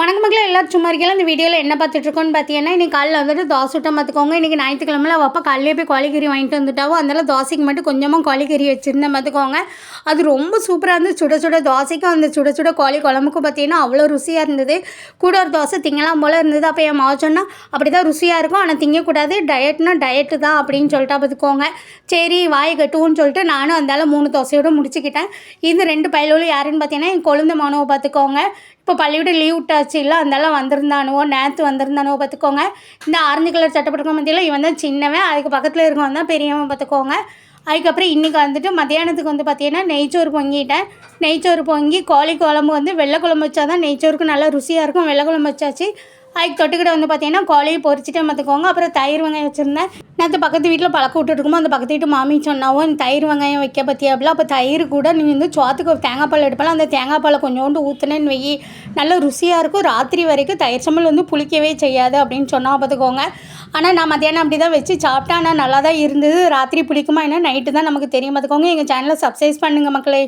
வணக்கம் மக்களே எல்லாரும் சும்மா இருக்கலாம் இந்த வீடியோவில் என்ன பார்த்துட்ருக்கோன்னு பார்த்தீங்கன்னா இன்றைக்கி காலையில் வந்துட்டு தோசை விட்ட பார்த்துக்கோங்க. இன்றைக்கி ஞாயிற்றுக்கிழமையில் அவள் அப்பா காலையிலே போய் கோழிக்கறி வாங்கிட்டு வந்துட்டாவோ அதனால் தோசைக்கு மட்டும் கொஞ்சமாக கோழிக்கறி வச்சுருந்தேன் பார்த்துக்கோங்க. அது ரொம்ப சூப்பராக இருந்து சுட சுட தோசைக்கும் அந்த சுட சுட கோழி குழம்புக்கும் பார்த்தீங்கன்னா அவ்வளோ ருசியாக இருந்தது. கூட ஒரு தோசை திங்கலாம் போல் இருந்தது. அப்போ என் மாவு சொன்னால் அப்படி தான் ருசியாக இருக்கும். ஆனால் திங்கக்கூடாது. டயட்னா டயட்டு தான் அப்படின்னு சொல்லிட்டா பார்த்துக்கோங்க. சரி வாய் கட்டுவோன்னு சொல்லிட்டு நானும் அந்தால மூணு தோசையோடு முடிச்சுக்கிட்டேன். இந்த ரெண்டு பயலோடு யாருன்னு பார்த்தீங்கன்னா என் கொழுந்த மானவை பார்த்துக்கோங்க. இப்போ பள்ளிக்கூடம் லீவ் விட்டாச்சு. இல்லை அந்தாலும் வந்திருந்தானுவோ நேற்று வந்திருந்தானுவோ பார்த்துக்கோங்க. இந்த ஆரஞ்சு கலர் சட்டை போட்டுக்க மத்தியில் இவன் தான் சின்னவன். அதுக்கு பக்கத்தில் இருக்கவன் தான் பெரியவன் பார்த்துக்கோங்க. அதுக்கப்புறம் இன்றைக்கி வந்துட்டு மத்தியானத்துக்கு வந்து பார்த்தீங்கன்னா நெய்ச்சோறு பொங்கிட்டேன். நெய்ச்சோறு பொங்கி கோழி குழம்பு வந்து வெள்ளை குழம்பு வச்சா தான் நெய்ச்சோறுக்கு நல்லா ருசியாக இருக்கும். வெள்ளை குழம்பு வச்சாச்சு. அதுக்கு தொட்டுக்கிட்ட வந்து பார்த்தீங்கன்னா கோழியை பொறிச்சிட்டு பார்த்துக்கோங்க அப்புறம் தயிர் வெங்காயம் வச்சுருந்தேன். நேற்று பக்கத்து வீட்டில் பழக்க விட்டுருக்குமோ அந்த பக்கத்து வீட்டு மாமி சொன்னாவோ இந்த தயிர் வெங்காயம் வைக்க பற்றியா அப்படிலாம் அப்போ தயிர் கூட நீ வந்து சோத்துக்கு ஒரு தேங்காய் பால் எடுப்பலாம் அந்த தேங்காய் பாலை கொஞ்சோண்டு ஊற்றுனேன்னு வெயி நல்ல ருசியாக இருக்கும். ராத்திரி வரைக்கும் தயிர் சம்பல் வந்து புளிக்கவே செய்யாது. அப்படின்னு சொன்னால் பார்த்துக்கோங்க ஆனால் நான் மத்தியானம் அப்படி தான் வச்சு சாப்பிட்டேன். ஆனால் நல்லா தான் இருந்தது. ராத்திரி புளிக்குமா என்ன? நைட்டு தான் நமக்கு தெரியும் பார்த்துக்கோங்க எங்கள் சேனலை சப்ஸ்கிரைப் பண்ணுங்கள் மக்களே.